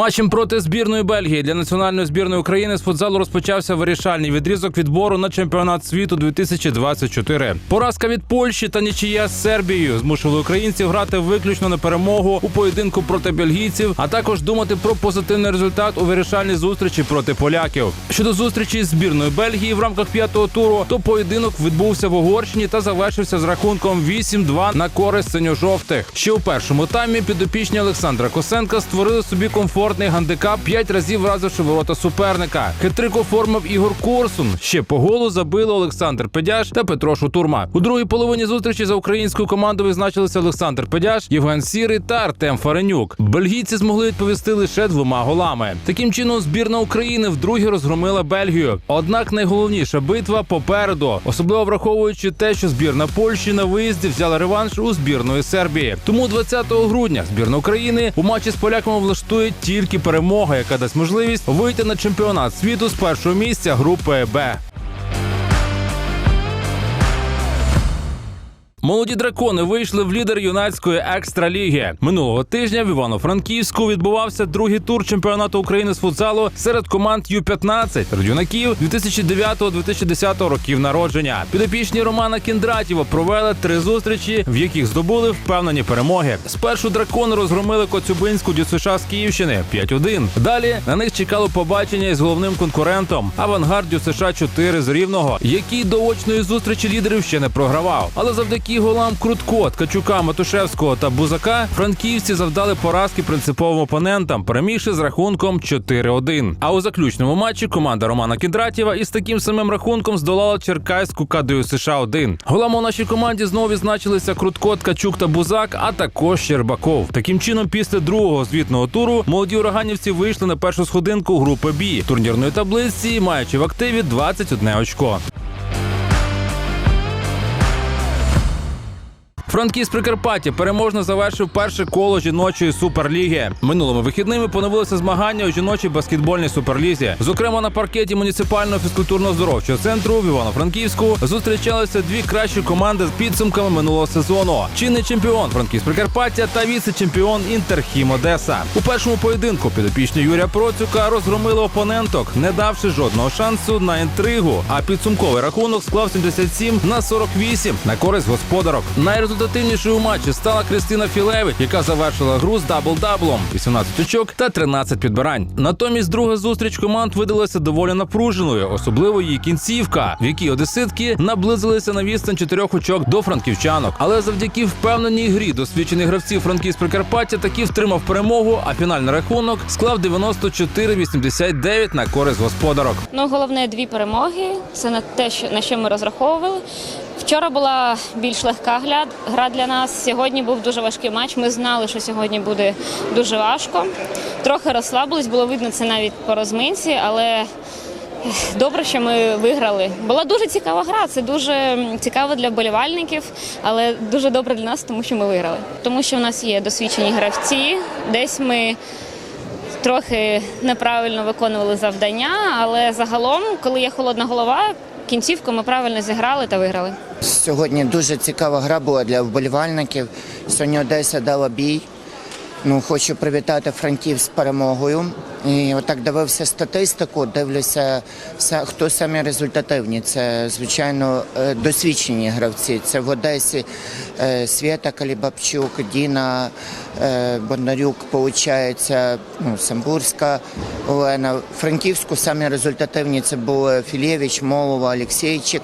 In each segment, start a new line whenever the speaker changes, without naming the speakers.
Матчем проти збірної Бельгії для національної збірної України з футзалу розпочався вирішальний відрізок відбору на чемпіонат світу 2024. Поразка від Польщі та нічия з Сербією змусили українців грати виключно на перемогу у поєдинку проти бельгійців, а також думати про позитивний результат у вирішальній зустрічі проти поляків. Щодо зустрічі з збірною Бельгії в рамках п'ятого туру, то поєдинок відбувся в Угорщині та завершився з рахунком 8-2 на користь синьо-жовтих. Ще у першому таймі підопічні Олександра Косенка створили собі комфортний гандикап, п'ять разів вразивши ворота суперника. Хитрик оформив Ігор Корсун. Ще по голу забили Олександр Педяш та Петро Шутурма. У другій половині зустрічі за українською командою визначилися Олександр Педяш, Євген Сірий та Артем Фаренюк. Бельгійці змогли відповісти лише двома голами. Таким чином, збірна України вдруге розгромила Бельгію. Однак найголовніша битва попереду, особливо враховуючи те, що збірна Польщі на виїзді взяла реванш у збірної Сербії. Тому 20 грудня збірна України у матчі з поляками влаштує тільки перемога, яка дасть можливість вийти на чемпіонат світу з першого місця групи Б. Молоді дракони вийшли в лідер юнацької екстраліги. Минулого тижня в Івано-Франківську відбувався другий тур чемпіонату України з футзалу серед команд Ю-15 юнаків 2009-2010 років народження. Підопічні Романа Кіндратєва провели три зустрічі, в яких здобули впевнені перемоги. Спершу дракони розгромили Коцюбинську ДЮСШ з Київщини 5-1. Далі на них чекало побачення із головним конкурентом Авангард ДЮСШ 4 з Рівного, який до очної зустрічі лідерів ще не програвав. Але завдяки голам Крутко, Ткачука, Матушевського та Бузака франківці завдали поразки принциповим опонентам, перемігши з рахунком 4-1. А у заключному матчі команда Романа Кіндратєва із таким самим рахунком здолала Черкаську КДЮ США 1 Голами у нашій команді знову відзначилися Крутко, Ткачук та Бузак, а також Щербаков. Таким чином, після другого звітного туру молоді ураганівці вийшли на першу сходинку групи Бі турнірної таблиці, маючи в активі 21 очко. Франківськ Прикарпаття переможно завершив перше коло жіночої суперліги. Минулими вихідними поновилися змагання у жіночій баскетбольній суперлізі. Зокрема, на паркеті муніципального фізкультурно-здоровчого центру в Івано-Франківську зустрічалися дві кращі команди з підсумками минулого сезону. Чинний чемпіон Франківськ Прикарпаття та віце-чемпіон Інтерхім Одеса. У першому поєдинку підопічні Юрія Процюка розгромили опоненток, не давши жодного шансу на інтригу. А підсумковий рахунок склав 77 на 48 на користь господарок. Найрезультативнішою у матчі стала Кристина Філевич, яка завершила гру з дабл-даблом 18 очок та 13 підбирань. Натомість друга зустріч команд видалася доволі напруженою, особливо її кінцівка, в якій одеситки наблизилися на відстань чотирьох очок до франківчанок. Але завдяки впевненій грі досвідчених гравців Франківськ Прикарпаття таки втримав перемогу, а фінальний рахунок склав 94-89 на користь господарок.
Ну, головне дві перемоги. Це на те, що на що ми розраховували. Вчора була більш легка гра для нас. Сьогодні був дуже важкий матч. Ми знали, що сьогодні буде дуже важко. Трохи розслабились, було видно це навіть по розминці, але добре, що ми виграли. Була дуже цікава гра. Це дуже цікаво для вболівальників, але дуже добре для нас, тому що ми виграли. Тому що в нас є досвідчені гравці. Десь ми трохи неправильно виконували завдання, але загалом, коли є холодна голова, кінцівку ми правильно зіграли та виграли.
Сьогодні дуже цікава гра була для вболівальників. Сьогодні Одеса дала бій. Ну, хочу привітати Франків з перемогою. І отак дивився статистику, дивлюся, хто самі результативні. Це, звичайно, е, досвідчені гравці. Це в Одесі е, Свята Калібабчук, Діна е, Бондарюк, виходить, ну, Самбурська Олена. Франківську самі результативні це були Філєвич, Молова, Олексійчик.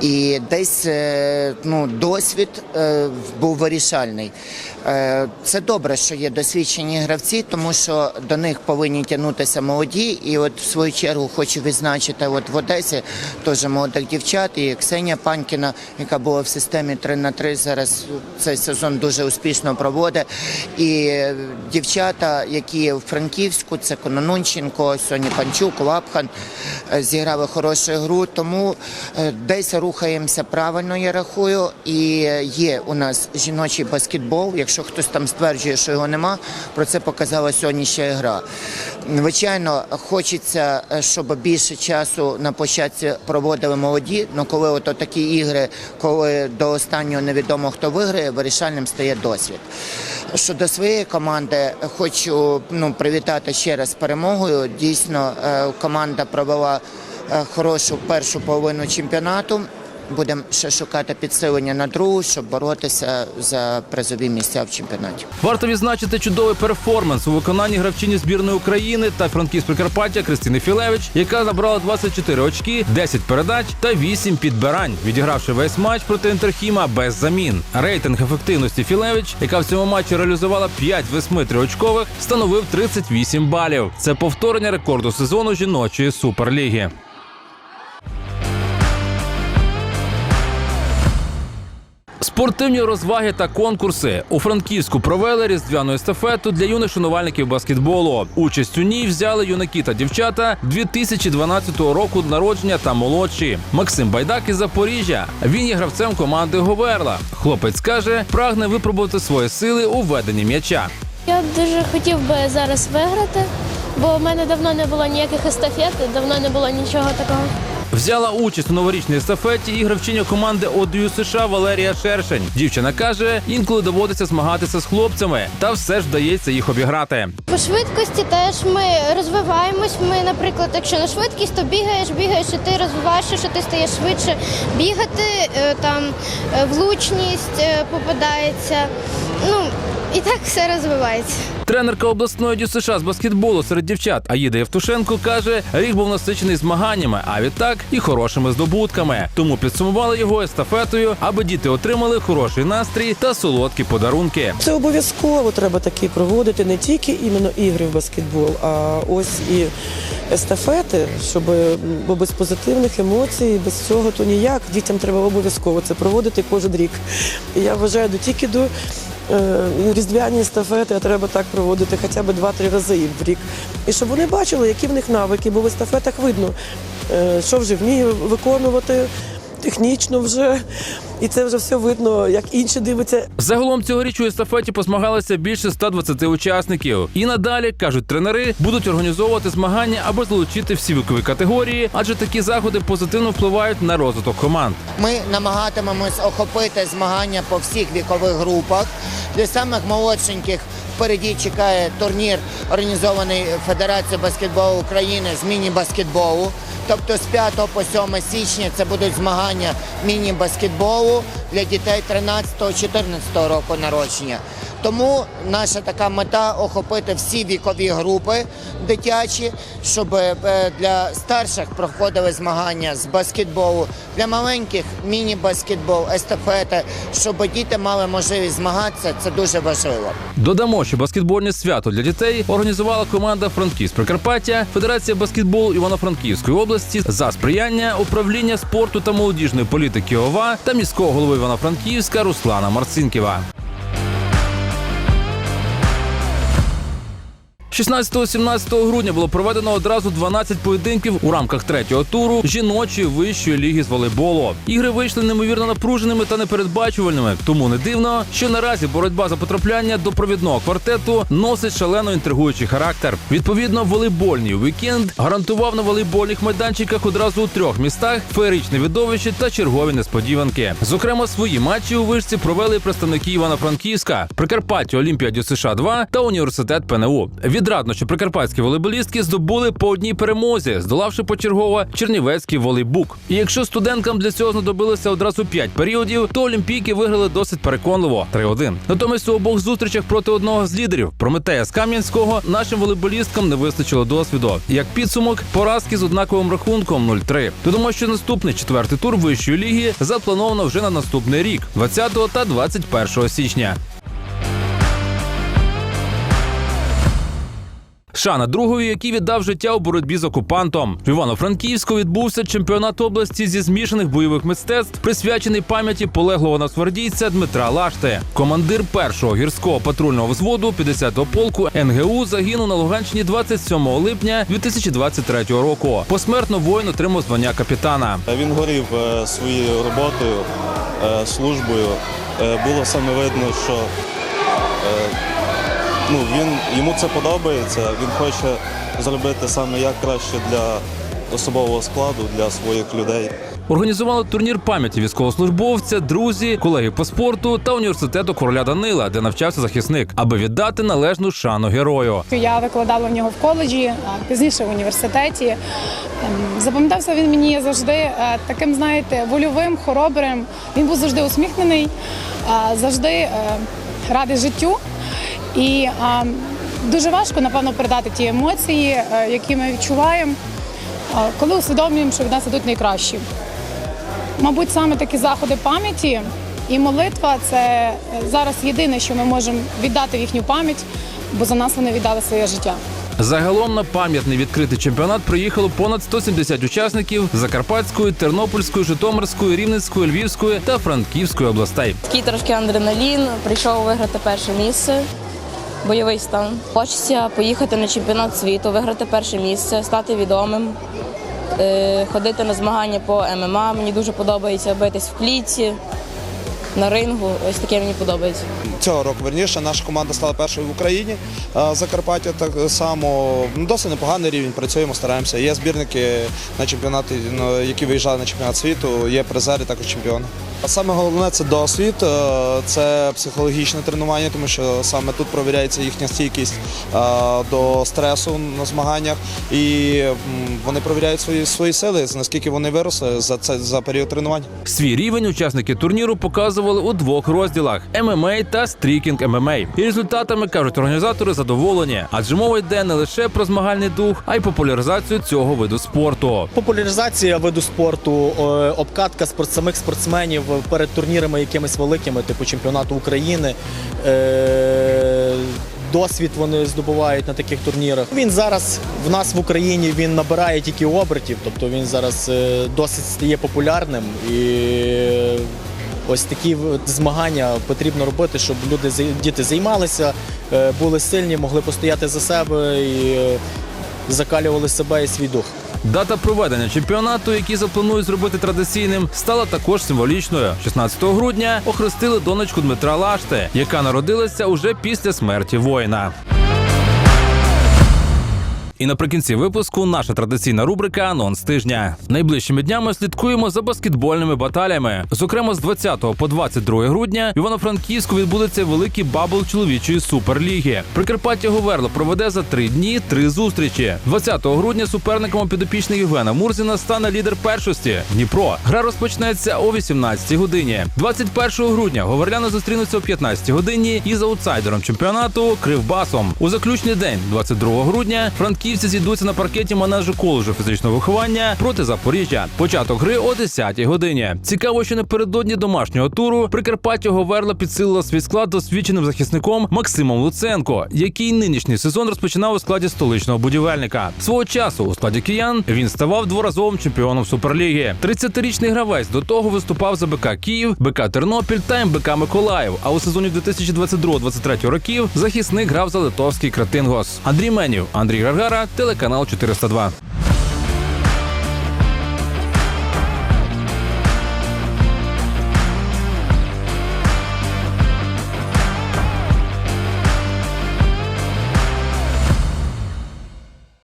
І десь ну, досвід був вирішальний. Це добре, що є досвідчені гравці, тому що до них повинні тягнутися молоді. І от в свою чергу хочу відзначити от в Одесі теж молодих дівчат, і Ксенія Панкіна, яка була в системі 3 на 3 зараз цей сезон дуже успішно проводить. І дівчата, які в Франківську, це Кононунченко, сьогодні Панчук, Лапхан, е, зіграли хорошу гру. Тому е, десь рухаємося правильно, я рахую. І е, є у нас жіночий баскетбол. Якщо хтось там стверджує, що його нема, про це показала сьогоднішня гра. Звичайно, хочеться, е, щоб більше часу на площадці проводили молоді. Ну коли от такі ігри, коли до останнього невідомо хто виграє, вирішальним стає досвід. Щодо своєї команди, хочу ну, привітати ще раз з перемогою. Дійсно, е, команда провела е, хорошу першу половину чемпіонату. Будемо ще шукати підсилення на другу, щоб боротися за призові місця в чемпіонаті.
Варто відзначити чудовий перформанс у виконанні гравчині збірної України та франківськ Прикарпаття Кристини Філевич, яка набрала 24 очки, 10 передач та 8 підбирань, відігравши весь матч проти Інтерхіма без замін. Рейтинг ефективності Філевич, яка в цьому матчі реалізувала 5 з 8 триочкових, становив 38 балів. Це повторення рекорду сезону жіночої суперліги. Спортивні розваги та конкурси у Франківську провели різдвяну естафету для юних шанувальників баскетболу. Участь у ній взяли юнаки та дівчата 2012 року народження та молодші. Максим Байдак із Запоріжжя. Він є гравцем команди Говерла. Хлопець каже, прагне випробувати свої сили у веденні м'яча.
Я дуже хотів би зараз виграти, бо в мене давно не було ніяких естафет, давно не було нічого такого.
Взяла участь у новорічній естафеті і гравчиня команди ОДЮ США Валерія Шершень. Дівчина каже, інколи доводиться змагатися з хлопцями, та все ж вдається їх обіграти.
По швидкості теж ми розвиваємось. Ми, наприклад, якщо на швидкість, то бігаєш, бігаєш, і ти розвиваєшся, що ти стаєш швидше бігати, е, там е, влучність е, попадається. Ну і так все розвивається.
Тренерка обласної США з баскетболу серед дівчат Аїда Євтушенко каже, рік був насичений змаганнями, а відтак і хорошими здобутками. Тому підсумували його естафетою, аби діти отримали хороший настрій та солодкі подарунки.
Це обов'язково треба такі проводити не тільки іменно ігри в баскетбол, а ось і естафети, щоб бо без позитивних емоцій, без цього то ніяк. Дітям треба обов'язково це проводити кожен рік. Я вважаю, до тільки до різдвяні естафети треба так проводити хоча б 2-3 рази в рік. І щоб вони бачили, які в них навики, бо в естафетах видно, е, що вже вміє виконувати. Технічно вже, і це вже все видно, як інші дивляться,
Загалом цьогоріч у естафеті позмагалися більше 120 учасників. І надалі кажуть тренери, будуть організовувати змагання аби залучити всі вікові категорії, адже такі заходи позитивно впливають на розвиток команд.
Ми намагатимемось охопити змагання по всіх вікових групах. Для самих молодшеньких впереді чекає турнір, організований Федерацією баскетболу України з міні-баскетболу. Тобто з 5 по 7 січня це будуть змагання міні-баскетболу для дітей 13-14 року народження. Тому наша така мета охопити всі вікові групи дитячі, щоб е, для старших проходили змагання з баскетболу, для маленьких міні-баскетбол, естафети, щоб діти мали можливість змагатися. Це дуже важливо.
Додамо, що баскетбольне свято для дітей організувала команда Франківськ Прикарпаття, Федерація баскетболу Івано-Франківської області за сприяння управління спорту та молодіжної політики ОВА та міського голови Івано-Франківська Руслана Марцинківа. 16-17 грудня було проведено одразу 12 поєдинків у рамках третього туру жіночої вищої ліги з волейболу. Ігри вийшли неймовірно напруженими та непередбачувальними. Тому не дивно, що наразі боротьба за потрапляння до провідного квартету носить шалено інтригуючий характер. Відповідно, волейбольний вікенд гарантував на волейбольних майданчиках одразу у трьох містах феєричне видовище та чергові несподіванки. Зокрема, свої матчі у вишці провели представники Івано-Франківська, Прикарпаття Олімпія Дю США 2 та університет ПНУ. Відрадно, що прикарпатські волейболістки здобули по одній перемозі, здолавши почергово Чернівецький волейбук. І якщо студенткам для цього знадобилося одразу 5 періодів, то олімпійки виграли досить переконливо 3-1. Натомість у обох зустрічах проти одного з лідерів Прометея з Кам'янського нашим волейболісткам не вистачило досвіду. Як підсумок, поразки з однаковим рахунком 0-3. Додамо, що наступний четвертий тур вищої ліги заплановано вже на наступний рік, 20 та 21 січня. Шана другої, який віддав життя у боротьбі з окупантом. В Івано-Франківську відбувся чемпіонат області зі змішаних бойових мистецтв, присвячений пам'яті полеглого нацгвардійця Дмитра Лашти. Командир першого гірського патрульного взводу 50-го полку НГУ загинув на Луганщині 27 липня 2023 року. Посмертно воїн отримав звання капітана.
Він горів е, своєю роботою, е, службою. Е, Було саме видно, що ну, він, йому це подобається, він хоче зробити саме як краще для особового складу, для своїх людей.
Організували турнір пам'яті військовослужбовця, друзі, колеги по спорту та університету короля Данила, де навчався захисник, аби віддати належну шану герою.
Я викладала в нього в коледжі, а пізніше в університеті. Ем, Запам'ятався він мені завжди е, таким, знаєте, вольовим, хоробрим. Він був завжди усміхнений, завжди е, радий життю. І е, дуже важко, напевно, передати ті емоції, е, які ми відчуваємо, коли усвідомлюємо, що від нас ідуть найкращі. Мабуть, саме такі заходи пам'яті і молитва це е, зараз єдине, що ми можемо віддати в їхню пам'ять, бо за нас вони віддали своє життя.
Загалом на пам'ятний відкритий чемпіонат приїхало понад 170 учасників Закарпатської, Тернопільської, Житомирської, Рівненської, Львівської та Франківської областей.
Такий трошки адреналін, прийшов виграти перше місце, бойовий стан. Хочеться поїхати на чемпіонат світу, виграти перше місце, стати відомим, е, ходити на змагання по ММА. Мені дуже подобається битись в клітці, на рингу. Ось таке мені подобається.
цього року. Верніше, наша команда стала першою в Україні. Закарпаття так само ну, досить непоганий рівень. Працюємо, стараємося. Є збірники на чемпіонати, ну, які виїжджали на чемпіонат світу. Є призери, також чемпіони. А саме головне це досвід, е, це психологічне тренування, тому що саме тут провіряється їхня стійкість е, до стресу на змаганнях, і вони провіряють свої свої сили, наскільки вони виросли за це за період тренувань.
Свій рівень учасники турніру показували у двох розділах: ММА та стрікінг ММА. І результатами кажуть організатори задоволені, адже мова йде не лише про змагальний дух, а й популяризацію цього виду спорту.
Популяризація виду спорту, е, обкатка спорт, самих спортсменів перед турнірами якимись великими, типу чемпіонату України. Е, Досвід вони здобувають на таких турнірах. Він зараз в нас в Україні він набирає тільки обертів, тобто він зараз е, досить стає популярним і ось такі змагання потрібно робити, щоб люди діти займалися, е, були сильні, могли постояти за себе і закалювали себе і свій дух.
Дата проведення чемпіонату, який запланують зробити традиційним, стала також символічною. 16 грудня охрестили донечку Дмитра Лашти, яка народилася уже після смерті воїна. І наприкінці випуску наша традиційна рубрика Анонс тижня. Найближчими днями слідкуємо за баскетбольними баталями. Зокрема, з 20 по 22 грудня в Івано-Франківську відбудеться великий бабл чоловічої суперліги. Прикарпаття Говерло проведе за три дні три зустрічі. 20 грудня суперником підопічних Євгена Мурзіна стане лідер першості Дніпро. Гра розпочнеться о 18 годині. 21 грудня говерляни зустрінуться о 15 годині із аутсайдером чемпіонату Кривбасом. У заключний день, 22 грудня, франківці зійдуться на паркеті манежу коледжу фізичного виховання проти Запоріжжя. Початок гри о 10 годині. Цікаво, що напередодні домашнього туру Прикарпаття Говерла підсилила свій склад досвідченим захисником Максимом Луценко, який нинішній сезон розпочинав у складі столичного будівельника. Свого часу у складі киян він ставав дворазовим чемпіоном суперліги. 30-річний гравець до того виступав за БК Київ, БК Тернопіль та МБК Миколаїв. А у сезоні 2022-2023 років захисник грав за литовський Кратингос. Андрій Менів, Андрій Гаргара, телеканал 402.